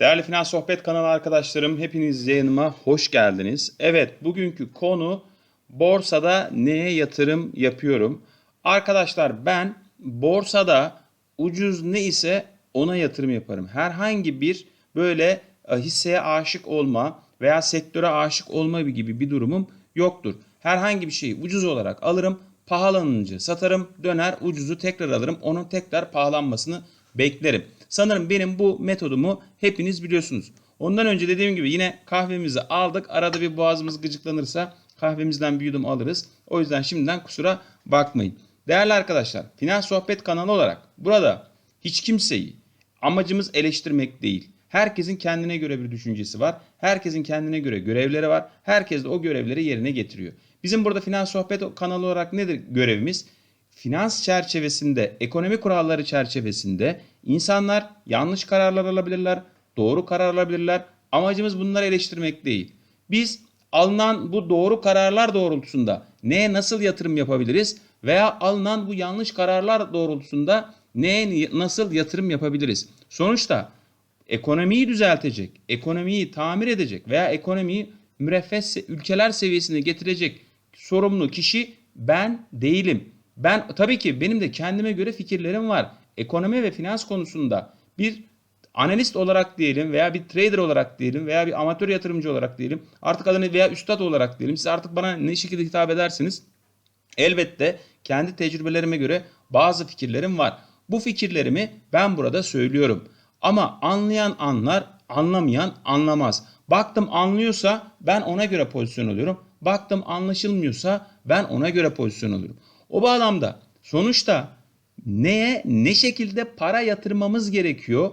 Değerli Finans Sohbet kanalı arkadaşlarım, hepiniz yayınıma hoş geldiniz. Evet, bugünkü konu borsada neye yatırım yapıyorum? Arkadaşlar ben borsada ucuz ne ise ona yatırım yaparım. Herhangi bir böyle e, hisseye aşık olma veya sektöre aşık olma gibi bir durumum yoktur. Herhangi bir şeyi ucuz olarak alırım, pahalanınca satarım, döner ucuzu tekrar alırım, onun tekrar pahalanmasını beklerim. Sanırım benim bu metodumu hepiniz biliyorsunuz. Ondan önce dediğim gibi yine kahvemizi aldık. Arada bir boğazımız gıcıklanırsa kahvemizden bir yudum alırız. O yüzden şimdiden kusura bakmayın. Değerli arkadaşlar, Finans Sohbet kanalı olarak burada hiç kimseyi amacımız eleştirmek değil. Herkesin kendine göre bir düşüncesi var. Herkesin kendine göre görevleri var. Herkes de o görevleri yerine getiriyor. Bizim burada Finans Sohbet kanalı olarak nedir görevimiz? Finans çerçevesinde, ekonomi kuralları çerçevesinde insanlar yanlış kararlar alabilirler, doğru karar alabilirler. Amacımız bunları eleştirmek değil. Biz alınan bu doğru kararlar doğrultusunda neye nasıl yatırım yapabiliriz veya alınan bu yanlış kararlar doğrultusunda neye nasıl yatırım yapabiliriz? Sonuçta ekonomiyi düzeltecek, ekonomiyi tamir edecek veya ekonomiyi müreffeh ülkeler seviyesine getirecek sorumlu kişi ben değilim. Ben tabii ki benim de kendime göre fikirlerim var. Ekonomi ve finans konusunda bir analist olarak diyelim veya bir trader olarak diyelim veya bir amatör yatırımcı olarak diyelim. Artık adını veya üstad olarak diyelim. Siz artık bana ne şekilde hitap edersiniz? Elbette kendi tecrübelerime göre bazı fikirlerim var. Bu fikirlerimi ben burada söylüyorum. Ama anlayan anlar, anlamayan anlamaz. Baktım anlıyorsa ben ona göre pozisyon alıyorum. Baktım anlaşılmıyorsa ben ona göre pozisyon alıyorum. O bağlamda sonuçta neye ne şekilde para yatırmamız gerekiyor?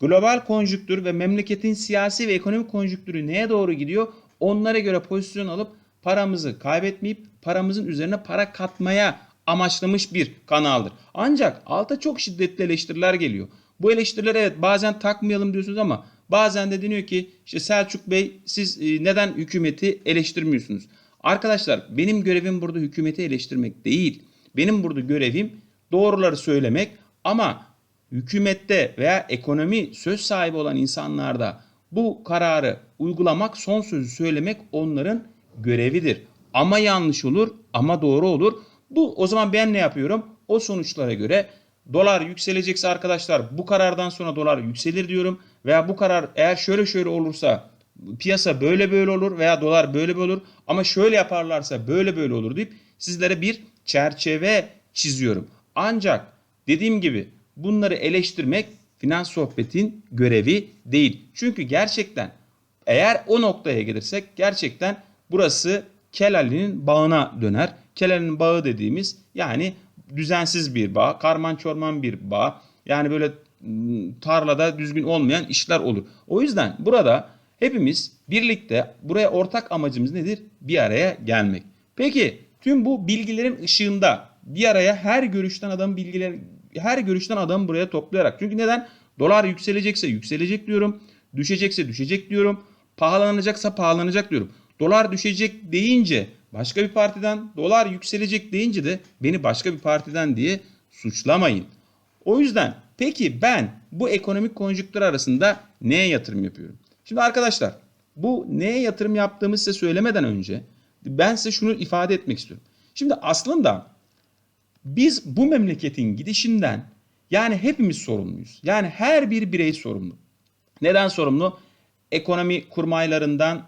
Global konjüktür ve memleketin siyasi ve ekonomik konjüktürü neye doğru gidiyor? Onlara göre pozisyon alıp paramızı kaybetmeyip paramızın üzerine para katmaya amaçlamış bir kanaldır. Ancak alta çok şiddetli eleştiriler geliyor. Bu eleştiriler evet bazen takmayalım diyorsunuz ama bazen de deniyor ki işte Selçuk Bey siz e, neden hükümeti eleştirmiyorsunuz? Arkadaşlar benim görevim burada hükümeti eleştirmek değil. Benim burada görevim doğruları söylemek ama hükümette veya ekonomi söz sahibi olan insanlarda bu kararı uygulamak, son sözü söylemek onların görevidir. Ama yanlış olur ama doğru olur. Bu o zaman ben ne yapıyorum? O sonuçlara göre dolar yükselecekse arkadaşlar bu karardan sonra dolar yükselir diyorum. Veya bu karar eğer şöyle şöyle olursa piyasa böyle böyle olur veya dolar böyle böyle olur ama şöyle yaparlarsa böyle böyle olur deyip sizlere bir çerçeve çiziyorum. Ancak dediğim gibi bunları eleştirmek finans sohbetin görevi değil. Çünkü gerçekten eğer o noktaya gelirsek gerçekten burası Kelali'nin bağına döner. Kelali'nin bağı dediğimiz yani düzensiz bir bağ, karman çorman bir bağ. Yani böyle tarlada düzgün olmayan işler olur. O yüzden burada hepimiz birlikte buraya ortak amacımız nedir? Bir araya gelmek. Peki tüm bu bilgilerin ışığında bir araya her görüşten adam bilgiler her görüşten adam buraya toplayarak. Çünkü neden? Dolar yükselecekse yükselecek diyorum. Düşecekse düşecek diyorum. Pahalanacaksa pahalanacak diyorum. Dolar düşecek deyince başka bir partiden, dolar yükselecek deyince de beni başka bir partiden diye suçlamayın. O yüzden peki ben bu ekonomik konjüktür arasında neye yatırım yapıyorum? Şimdi arkadaşlar bu neye yatırım yaptığımı size söylemeden önce ben size şunu ifade etmek istiyorum. Şimdi aslında biz bu memleketin gidişinden yani hepimiz sorumluyuz. Yani her bir birey sorumlu. Neden sorumlu? Ekonomi kurmaylarından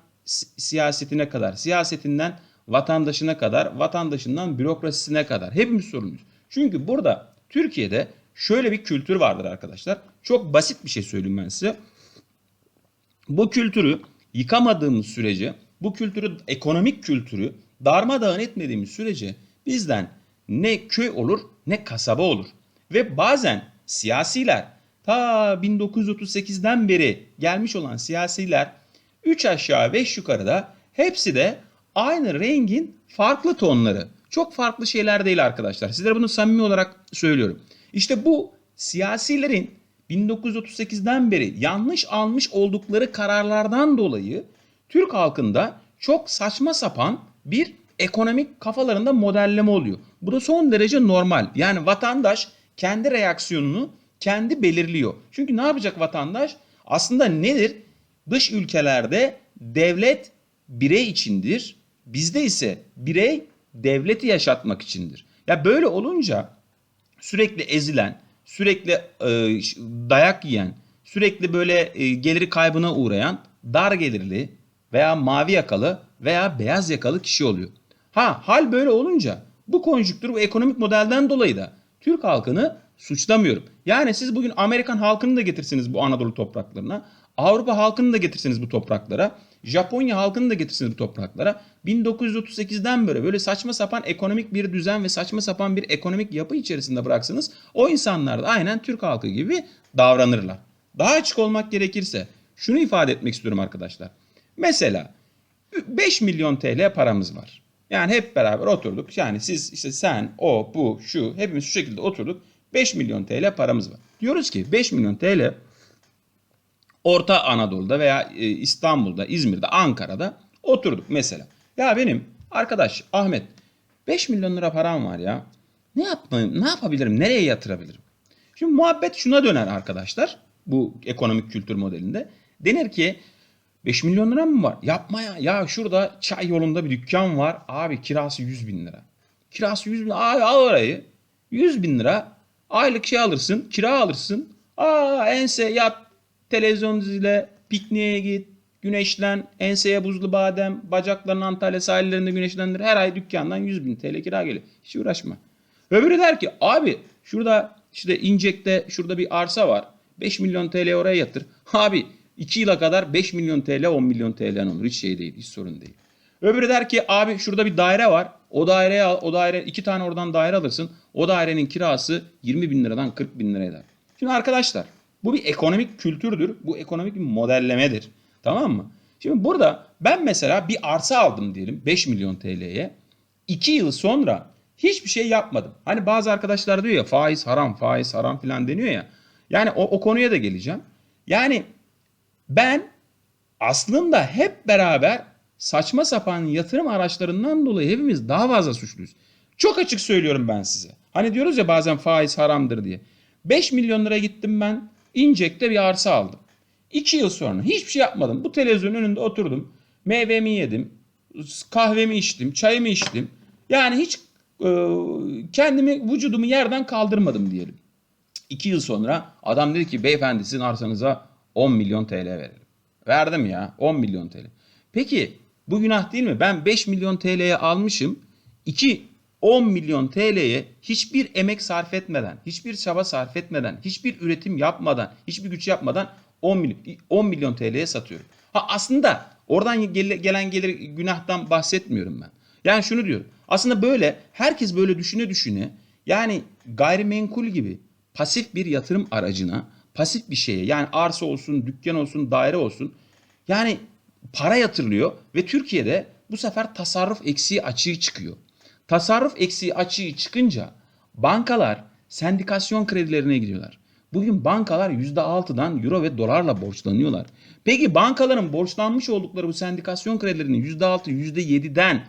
siyasetine kadar, siyasetinden vatandaşına kadar, vatandaşından bürokrasisine kadar hepimiz sorumluyuz. Çünkü burada Türkiye'de şöyle bir kültür vardır arkadaşlar. Çok basit bir şey söyleyeyim ben size. Bu kültürü yıkamadığımız sürece, bu kültürü, ekonomik kültürü darmadağın etmediğimiz sürece bizden ne köy olur ne kasaba olur. Ve bazen siyasiler ta 1938'den beri gelmiş olan siyasiler 3 aşağı 5 yukarıda hepsi de aynı rengin farklı tonları. Çok farklı şeyler değil arkadaşlar. Sizlere bunu samimi olarak söylüyorum. İşte bu siyasilerin 1938'den beri yanlış almış oldukları kararlardan dolayı Türk halkında çok saçma sapan bir ekonomik kafalarında modelleme oluyor. Bu da son derece normal. Yani vatandaş kendi reaksiyonunu kendi belirliyor. Çünkü ne yapacak vatandaş? Aslında nedir? Dış ülkelerde devlet birey içindir. Bizde ise birey devleti yaşatmak içindir. Ya böyle olunca sürekli ezilen, sürekli e, dayak yiyen, sürekli böyle e, geliri kaybına uğrayan dar gelirli veya mavi yakalı veya beyaz yakalı kişi oluyor. Ha hal böyle olunca bu konjüktür bu ekonomik modelden dolayı da Türk halkını suçlamıyorum. Yani siz bugün Amerikan halkını da getirsiniz bu Anadolu topraklarına. Avrupa halkını da getirsiniz bu topraklara. Japonya halkını da getirsiniz bu topraklara. 1938'den beri böyle saçma sapan ekonomik bir düzen ve saçma sapan bir ekonomik yapı içerisinde bıraksınız. O insanlar da aynen Türk halkı gibi davranırlar. Daha açık olmak gerekirse şunu ifade etmek istiyorum arkadaşlar. Mesela 5 milyon TL paramız var. Yani hep beraber oturduk. Yani siz işte sen, o, bu, şu hepimiz şu şekilde oturduk. 5 milyon TL paramız var. Diyoruz ki 5 milyon TL Orta Anadolu'da veya e, İstanbul'da, İzmir'de, Ankara'da oturduk mesela. Ya benim arkadaş Ahmet 5 milyon lira param var ya. Ne yapmayayım, ne yapabilirim, nereye yatırabilirim? Şimdi muhabbet şuna döner arkadaşlar. Bu ekonomik kültür modelinde. Denir ki 5 milyon lira mı var? Yapma ya. Ya şurada çay yolunda bir dükkan var. Abi kirası 100 bin lira. Kirası 100 bin Abi al orayı. 100 bin lira. Aylık şey alırsın. Kira alırsın. Aa ense yat. Televizyon dizile. Pikniğe git. Güneşlen. Enseye buzlu badem. Bacaklarını Antalya sahillerinde güneşlendir. Her ay dükkandan 100 bin TL kira geliyor. Hiç uğraşma. Öbürü der ki abi şurada işte İncek'te şurada bir arsa var. 5 milyon TL oraya yatır. Abi 2 yıla kadar 5 milyon TL 10 milyon TL olur. Hiç şey değil. Hiç sorun değil. Öbürü der ki abi şurada bir daire var. O daireye al. O daire iki tane oradan daire alırsın. O dairenin kirası 20 bin liradan 40 bin lira eder. Şimdi arkadaşlar bu bir ekonomik kültürdür. Bu ekonomik bir modellemedir. Tamam mı? Şimdi burada ben mesela bir arsa aldım diyelim 5 milyon TL'ye. 2 yıl sonra hiçbir şey yapmadım. Hani bazı arkadaşlar diyor ya faiz haram faiz haram filan deniyor ya. Yani o, o konuya da geleceğim. Yani ben aslında hep beraber saçma sapan yatırım araçlarından dolayı hepimiz daha fazla suçluyuz. Çok açık söylüyorum ben size. Hani diyoruz ya bazen faiz haramdır diye. 5 milyon lira gittim ben İncek'te bir arsa aldım. 2 yıl sonra hiçbir şey yapmadım. Bu televizyonun önünde oturdum. Meyvemi yedim. Kahvemi içtim. Çayımı içtim. Yani hiç e, kendimi vücudumu yerden kaldırmadım diyelim. 2 yıl sonra adam dedi ki beyefendi sizin arsanıza 10 milyon TL verelim. Verdim ya 10 milyon TL. Peki bu günah değil mi? Ben 5 milyon TL'ye almışım. 2 10 milyon TL'ye hiçbir emek sarf etmeden, hiçbir çaba sarf etmeden, hiçbir üretim yapmadan, hiçbir güç yapmadan 10 milyon, 10 milyon TL'ye satıyorum. Ha aslında oradan gelen gelir günahtan bahsetmiyorum ben. Yani şunu diyorum. Aslında böyle herkes böyle düşüne düşüne yani gayrimenkul gibi pasif bir yatırım aracına, pasif bir şeye yani arsa olsun, dükkan olsun, daire olsun yani para yatırılıyor ve Türkiye'de bu sefer tasarruf eksiği açığı çıkıyor. Tasarruf eksiği açığı çıkınca bankalar sendikasyon kredilerine gidiyorlar. Bugün bankalar %6'dan euro ve dolarla borçlanıyorlar. Peki bankaların borçlanmış oldukları bu sendikasyon kredilerinin %6, %7'den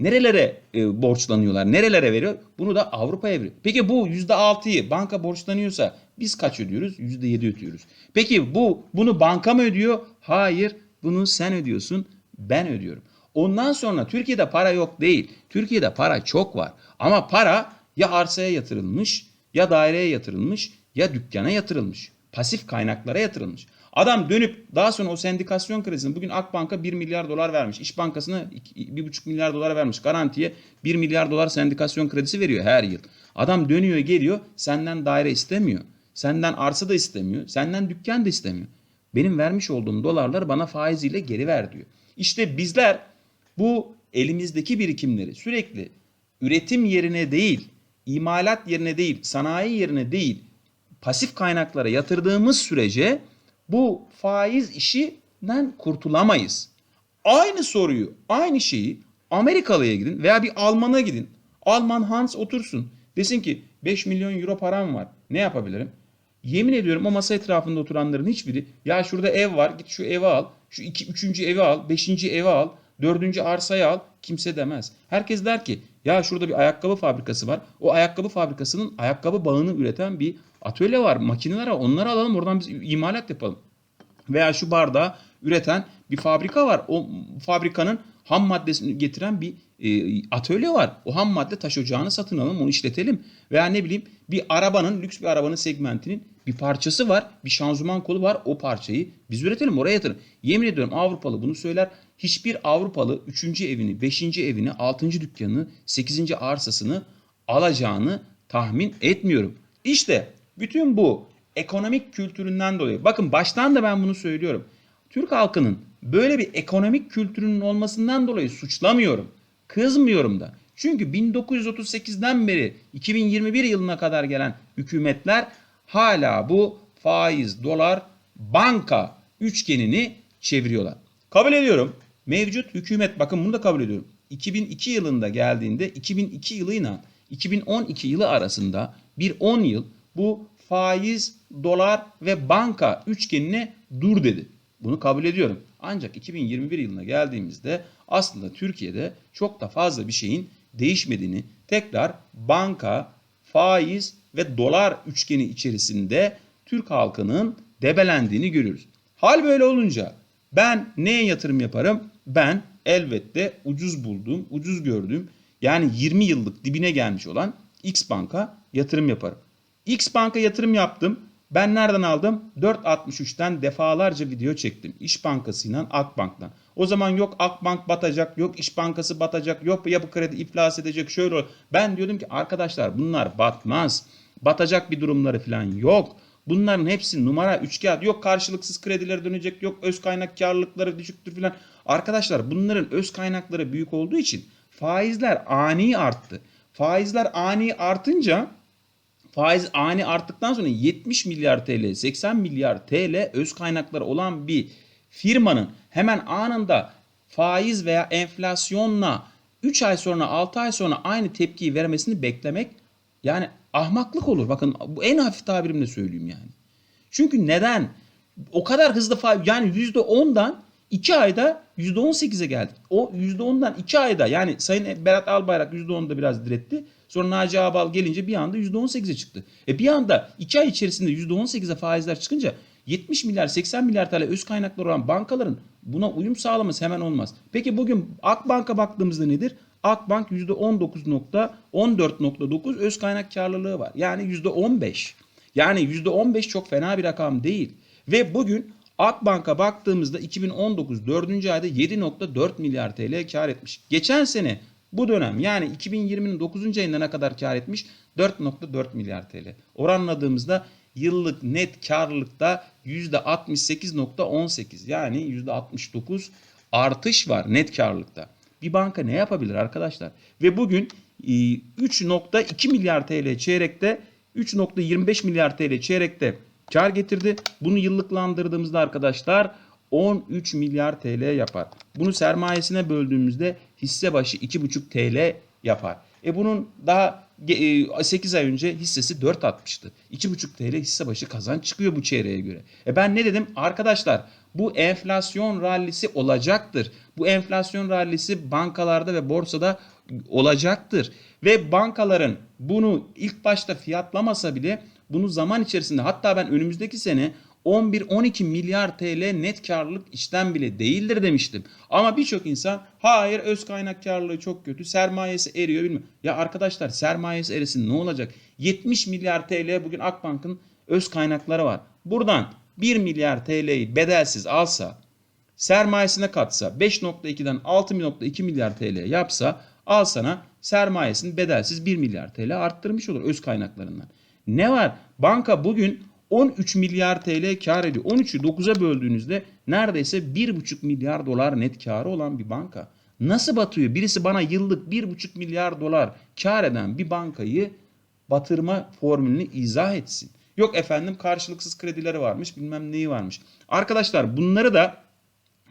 nerelere e, borçlanıyorlar? Nerelere veriyor? Bunu da Avrupa'ya veriyor. Peki bu %6'yı banka borçlanıyorsa biz kaç ödüyoruz? %7 ödüyoruz. Peki bu bunu banka mı ödüyor? Hayır. Bunu sen ödüyorsun. Ben ödüyorum. Ondan sonra Türkiye'de para yok değil. Türkiye'de para çok var. Ama para ya arsaya yatırılmış, ya daireye yatırılmış, ya dükkana yatırılmış. Pasif kaynaklara yatırılmış. Adam dönüp daha sonra o sendikasyon kredisini bugün Akbank'a 1 milyar dolar vermiş. İş Bankası'na 1,5 milyar dolar vermiş. Garantiye 1 milyar dolar sendikasyon kredisi veriyor her yıl. Adam dönüyor geliyor senden daire istemiyor. Senden arsa da istemiyor. Senden dükkan da istemiyor. Benim vermiş olduğum dolarlar bana faiziyle geri ver diyor. İşte bizler bu elimizdeki birikimleri sürekli üretim yerine değil, imalat yerine değil, sanayi yerine değil, pasif kaynaklara yatırdığımız sürece bu faiz işinden kurtulamayız. Aynı soruyu, aynı şeyi Amerikalı'ya gidin veya bir Alman'a gidin. Alman Hans otursun. Desin ki 5 milyon euro param var. Ne yapabilirim? Yemin ediyorum o masa etrafında oturanların hiçbiri ya şurada ev var git şu evi al. Şu iki, üçüncü evi al. Beşinci evi al. Dördüncü arsayı al. Kimse demez. Herkes der ki ya şurada bir ayakkabı fabrikası var. O ayakkabı fabrikasının ayakkabı bağını üreten bir atölye var. Makineler var. Onları alalım oradan biz imalat yapalım. veya şu bardağı üreten bir fabrika var. O fabrikanın ham maddesini getiren bir e, atölye var. O ham madde taş ocağını satın alalım, onu işletelim. Veya ne bileyim bir arabanın, lüks bir arabanın segmentinin bir parçası var. Bir şanzıman kolu var. O parçayı biz üretelim, oraya yatırın. Yemin ediyorum Avrupalı bunu söyler. Hiçbir Avrupalı 3. evini, 5. evini, 6. dükkanını, 8. arsasını alacağını tahmin etmiyorum. İşte bütün bu ekonomik kültüründen dolayı. Bakın baştan da ben bunu söylüyorum. Türk halkının böyle bir ekonomik kültürünün olmasından dolayı suçlamıyorum. Kızmıyorum da. Çünkü 1938'den beri 2021 yılına kadar gelen hükümetler hala bu faiz, dolar, banka üçgenini çeviriyorlar. Kabul ediyorum. Mevcut hükümet bakın bunu da kabul ediyorum. 2002 yılında geldiğinde 2002 yılıyla 2012 yılı arasında bir 10 yıl bu faiz, dolar ve banka üçgenine dur dedi. Bunu kabul ediyorum. Ancak 2021 yılına geldiğimizde aslında Türkiye'de çok da fazla bir şeyin değişmediğini, tekrar banka, faiz ve dolar üçgeni içerisinde Türk halkının debelendiğini görüyoruz. Hal böyle olunca ben neye yatırım yaparım? Ben elbette ucuz bulduğum, ucuz gördüğüm yani 20 yıllık dibine gelmiş olan X Bank'a yatırım yaparım. X Bank'a yatırım yaptım. Ben nereden aldım? 4.63'ten defalarca video çektim. İş Bankası'yla Akbank'tan. O zaman yok Akbank batacak, yok İş Bankası batacak, yok yapı kredi iflas edecek, şöyle. Ben diyordum ki arkadaşlar bunlar batmaz. Batacak bir durumları falan yok. Bunların hepsi numara üç kağıt. Yok karşılıksız kredileri dönecek, yok öz kaynak karlılıkları düşüktür falan. Arkadaşlar bunların öz kaynakları büyük olduğu için faizler ani arttı. Faizler ani artınca faiz ani arttıktan sonra 70 milyar TL, 80 milyar TL öz kaynakları olan bir firmanın hemen anında faiz veya enflasyonla 3 ay sonra 6 ay sonra aynı tepkiyi vermesini beklemek yani ahmaklık olur. Bakın bu en hafif tabirimle söyleyeyim yani. Çünkü neden? O kadar hızlı faiz yani %10'dan 2 ayda %18'e geldik. O %10'dan 2 ayda yani Sayın Berat Albayrak %10'da biraz diretti. Sonra Naci Ağbal gelince bir anda %18'e çıktı. E bir anda 2 ay içerisinde %18'e faizler çıkınca 70 milyar 80 milyar TL öz kaynakları olan bankaların buna uyum sağlaması hemen olmaz. Peki bugün Akbank'a baktığımızda nedir? Akbank %19.14.9 öz kaynak karlılığı var. Yani %15. Yani %15 çok fena bir rakam değil. Ve bugün Akbank'a baktığımızda 2019 4. ayda 7.4 milyar TL kar etmiş. Geçen sene bu dönem yani 2020'nin 9. ayında ne kadar kar etmiş? 4.4 milyar TL. Oranladığımızda yıllık net karlılıkta %68.18 yani %69 artış var net karlılıkta. Bir banka ne yapabilir arkadaşlar? Ve bugün 3.2 milyar TL çeyrekte 3.25 milyar TL çeyrekte kar getirdi. Bunu yıllıklandırdığımızda arkadaşlar 13 milyar TL yapar. Bunu sermayesine böldüğümüzde hisse başı 2,5 TL yapar. E bunun daha 8 ay önce hissesi 4.60'tı. 2,5 TL hisse başı kazanç çıkıyor bu çeyreğe göre. E ben ne dedim? Arkadaşlar bu enflasyon rallisi olacaktır. Bu enflasyon rallisi bankalarda ve borsada olacaktır. Ve bankaların bunu ilk başta fiyatlamasa bile bunu zaman içerisinde hatta ben önümüzdeki sene 11-12 milyar TL net karlılık işten bile değildir demiştim. Ama birçok insan hayır öz kaynak karlılığı çok kötü sermayesi eriyor bilmiyorum. Ya arkadaşlar sermayesi erisin ne olacak? 70 milyar TL bugün Akbank'ın öz kaynakları var. Buradan 1 milyar TL'yi bedelsiz alsa sermayesine katsa 5.2'den 6.2 milyar TL yapsa al sana sermayesini bedelsiz 1 milyar TL arttırmış olur öz kaynaklarından. Ne var? Banka bugün 13 milyar TL kar ediyor. 13'ü 9'a böldüğünüzde neredeyse 1,5 milyar dolar net karı olan bir banka. Nasıl batıyor? Birisi bana yıllık 1,5 milyar dolar kar eden bir bankayı batırma formülünü izah etsin. Yok efendim karşılıksız kredileri varmış bilmem neyi varmış. Arkadaşlar bunları da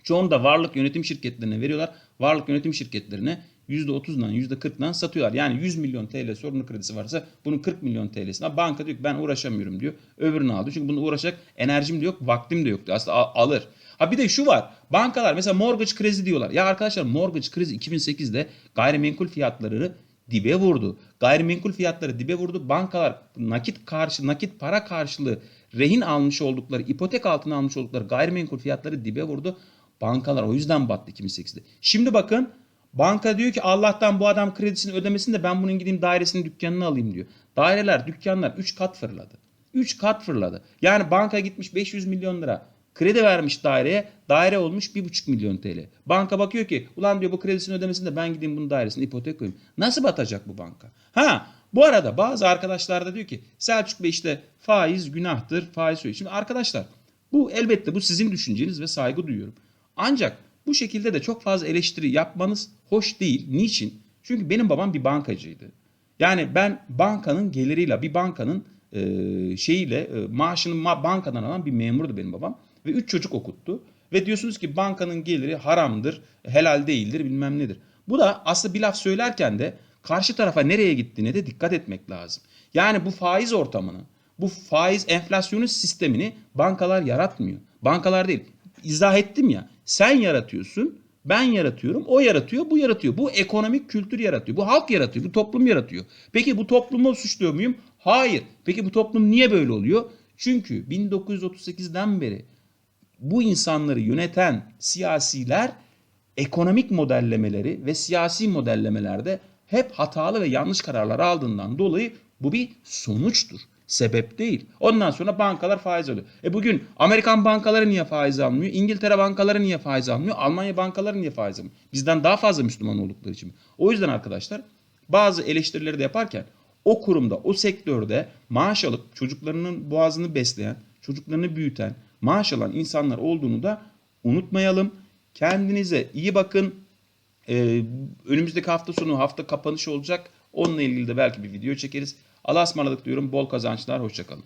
çoğunda varlık yönetim şirketlerine veriyorlar. Varlık yönetim şirketlerine %30'dan %40'dan satıyorlar. Yani 100 milyon TL sorunlu kredisi varsa bunun 40 milyon TL'sine banka diyor ki ben uğraşamıyorum diyor. Öbürünü alıyor. Çünkü bunu uğraşacak enerjim de yok, vaktim de yok diyor. Aslında alır. Ha bir de şu var. Bankalar mesela mortgage krizi diyorlar. Ya arkadaşlar mortgage krizi 2008'de gayrimenkul fiyatları dibe vurdu. Gayrimenkul fiyatları dibe vurdu. Bankalar nakit karşı nakit para karşılığı rehin almış oldukları, ipotek altına almış oldukları gayrimenkul fiyatları dibe vurdu. Bankalar o yüzden battı 2008'de. Şimdi bakın banka diyor ki Allah'tan bu adam kredisini ödemesin de ben bunun gideyim dairesinin dükkanını alayım diyor. Daireler, dükkanlar 3 kat fırladı. 3 kat fırladı. Yani banka gitmiş 500 milyon lira kredi vermiş daireye. Daire olmuş 1,5 milyon TL. Banka bakıyor ki ulan diyor bu kredisini ödemesin de ben gideyim bunun dairesine ipotek koyayım. Nasıl batacak bu banka? Ha bu arada bazı arkadaşlar da diyor ki Selçuk Bey işte faiz günahtır, faiz söylüyor. Şimdi arkadaşlar bu elbette bu sizin düşünceniz ve saygı duyuyorum. Ancak bu şekilde de çok fazla eleştiri yapmanız hoş değil. Niçin? Çünkü benim babam bir bankacıydı. Yani ben bankanın geliriyle bir bankanın e, şeyiyle e, maaşını ma- bankadan alan bir memurdu benim babam ve üç çocuk okuttu. Ve diyorsunuz ki bankanın geliri haramdır, helal değildir, bilmem nedir. Bu da aslında bir laf söylerken de karşı tarafa nereye gittiğine de dikkat etmek lazım. Yani bu faiz ortamını, bu faiz enflasyonist sistemini bankalar yaratmıyor. Bankalar değil. İzah ettim ya. Sen yaratıyorsun, ben yaratıyorum, o yaratıyor, bu yaratıyor. Bu ekonomik kültür yaratıyor. Bu halk yaratıyor, bu toplum yaratıyor. Peki bu toplumu suçluyor muyum? Hayır. Peki bu toplum niye böyle oluyor? Çünkü 1938'den beri bu insanları yöneten siyasiler ekonomik modellemeleri ve siyasi modellemelerde hep hatalı ve yanlış kararlar aldığından dolayı bu bir sonuçtur. Sebep değil. Ondan sonra bankalar faiz alıyor. E bugün Amerikan bankaları niye faiz almıyor? İngiltere bankaları niye faiz almıyor? Almanya bankaları niye faiz almıyor? Bizden daha fazla Müslüman oldukları için. O yüzden arkadaşlar bazı eleştirileri de yaparken o kurumda, o sektörde maaş alıp çocuklarının boğazını besleyen, çocuklarını büyüten, maaş alan insanlar olduğunu da unutmayalım. Kendinize iyi bakın. Ee, önümüzdeki hafta sonu hafta kapanış olacak. Onunla ilgili de belki bir video çekeriz. Allah'a ısmarladık diyorum. Bol kazançlar. Hoşçakalın.